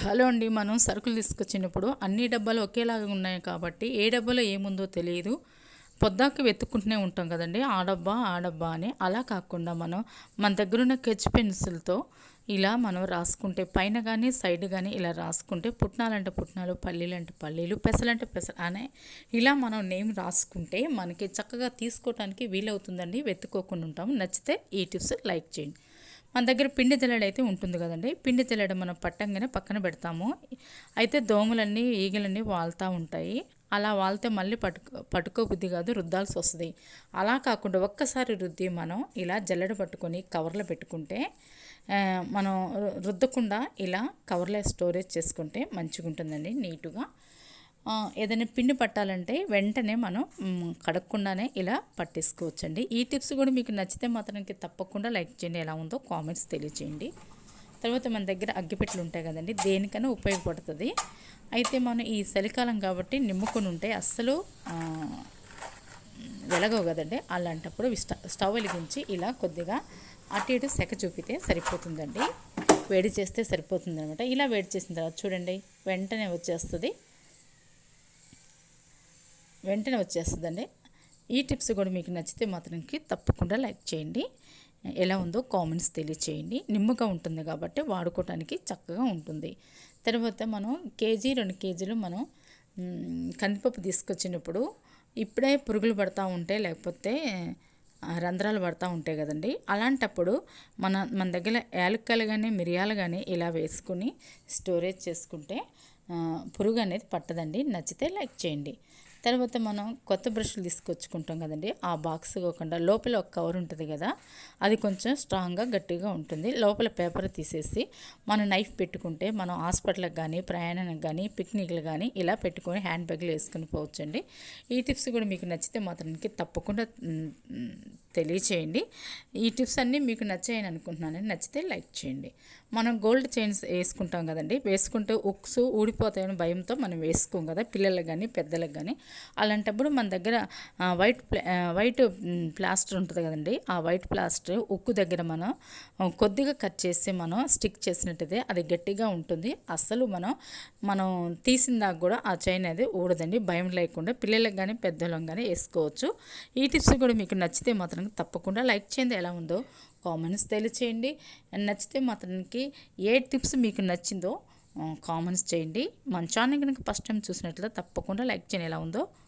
Hello అండి మనం సరుకులు తీసుకొచ్చినప్పుడు అన్ని డబ్బాలు ఒకేలాగా ఉన్నాయి కాబట్టి ఏ డబ్బాలో ఏముందో తెలియదు. పొద్దాక వెతుక్కుంటూనే ఉంటాం కదండి ఆ డబ్బా ఆ డబ్బా అని. అలా కాకుండా మనం మన దగ్గర ఉన్న కెచ్ పెన్సిల్తో ఇలా మనం రాసుకుంటే పైన కానీ సైడ్ కానీ ఇలా రాసుకుంటే పుట్నాలంటే పుట్నాలు పల్లీలు అంటే పల్లీలు పెసలంటే పెసలు అనే ఇలా మనం నేమ్ రాసుకుంటే మనకి చక్కగా తీసుకోవడానికి వీలవుతుందండి వెతుక్కోకుండా ఉంటాం. నచ్చితే ఈ టిప్స్ లైక్ చేయండి. మన దగ్గర పిండి తెల్లడి అయితే ఉంటుంది కదండి. పిండి తెల్లడి మనం పట్టంగానే పక్కన పెడతాము. అయితే దోమలన్నీ ఈగలన్నీ వాళ్తూ ఉంటాయి. అలా వాళ్తే మళ్ళీ పట్టుకో పట్టుకో బుద్ధి కాదు రుద్దాల్సి వస్తుంది. అలా కాకుండా ఒక్కసారి రుద్ది మనం ఇలా జల్లెడ పట్టుకొని కవర్లో పెట్టుకుంటే మనం రుద్దకుండా ఇలా కవర్లో స్టోరేజ్ చేసుకుంటే మంచిగా ఉంటుందండి నీట్గా. ఏదైనా పిండి పట్టాలంటే వెంటనే మనం కడగకుండానే ఇలా పట్టేసుకోవచ్చండి. ఈ టిప్స్ కూడా మీకు నచ్చితే మాత్రానికి తప్పకుండా లైక్ చేయండి. ఎలా ఉందో కామెంట్స్ తెలియచేయండి తర్వాత మన దగ్గర అగ్గిపెట్టెలు ఉంటాయి కదండి దేనికైనా ఉపయోగపడుతుంది. అయితే మనం ఈ చలికాలం కాబట్టి నిమ్ముకొని ఉంటే అస్సలు వెలగవు కదండి. అలాంటప్పుడు స్టవ్ వెలిగించి ఇలా కొద్దిగా అటు ఇటు సెక చూపితే సరిపోతుందండి. వేడి చేస్తే సరిపోతుంది అనమాట ఇలా వేడి చేసిన తర్వాత చూడండి వెంటనే వచ్చేస్తుంది. వెంటనే వచ్చేస్తుందండి. ఈ టిప్స్ కూడా మీకు నచ్చితే మాత్రంకి తప్పకుండా లైక్ చేయండి. ఎలా ఉందో కామెంట్స్ తెలియచేయండి. నిమ్మగా ఉంటుంది కాబట్టి వాడుకోవటానికి చక్కగా ఉంటుంది. తర్వాత మనం కేజీ రెండు కేజీలు మనం కందిపప్పు తీసుకొచ్చినప్పుడు ఇప్పుడే పురుగులు పడతా ఉంటే లేకపోతే రంధ్రాలు పడతా ఉంటాయి కదండి. అలాంటప్పుడు మన మన దగ్గర యాలక్కలు కానీ మిరియాలు కానీ ఇలా వేసుకుని స్టోరేజ్ చేసుకుంటే పురుగు అనేది పట్టదండి. నచ్చితే లైక్ చేయండి. తర్వాత మనం కొత్త బ్రష్లు తీసుకొచ్చుకుంటాం కదండి. ఆ బాక్స్ కాకుండా లోపల ఒక కవర్ ఉంటుంది కదా అది కొంచెం స్ట్రాంగ్గా గట్టిగా ఉంటుంది. లోపల పేపర్ తీసేసి మనం నైఫ్ పెట్టుకుంటే మనం హాస్పిటల్కి కానీ ప్రయాణానికి కానీ పిక్నిక్లు కానీ ఇలా పెట్టుకొని హ్యాండ్ బ్యాగ్లు వేసుకుని పోవచ్చండి. ఈ టిప్స్ కూడా మీకు నచ్చితే మాత్రానికి తప్పకుండా తెలియచేయండి. ఈ టిప్స్ అన్నీ మీకు నచ్చాయని అనుకుంటున్నాను. నచ్చితే లైక్ చేయండి. మనం గోల్డ్ చైన్స్ వేసుకుంటాం కదండి. వేసుకుంటే ఉక్స్ ఊడిపోతాయని భయంతో మనం వేసుకోం కదా పిల్లలకు కానీ పెద్దలకు కానీ అలాంటప్పుడు మన దగ్గర వైట్ వైట్ ప్లాస్టర్ ఉంటుంది కదండి. ఆ వైట్ ప్లాస్టర్ ఉక్కు దగ్గర మనం కొద్దిగా కట్ చేసి మనం స్టిక్ చేసినట్టయితే అది గట్టిగా ఉంటుంది. అస్సలు మనం మనం తీసిన దాకా కూడా ఆ చైన్ అది ఊడదండి. భయం లేకుండా పిల్లలకు కానీ పెద్దలకు కానీ వేసుకోవచ్చు. ఈ టిప్స్ కూడా మీకు నచ్చితే మాత్రం తప్పకుండా లైక్ చేయండి. ఎలా ఉందో కామెంట్స్ తెలియచేయండి. నచ్చితే మాత్రానికి ఏ టిప్స్ మీకు నచ్చిందో కామెంట్స్ చేయండి. మన ఛానల్ కనుక ఫస్ట్ టైం చూసినట్లయితే తప్పకుండా లైక్ చేయండి. ఎలా ఉందో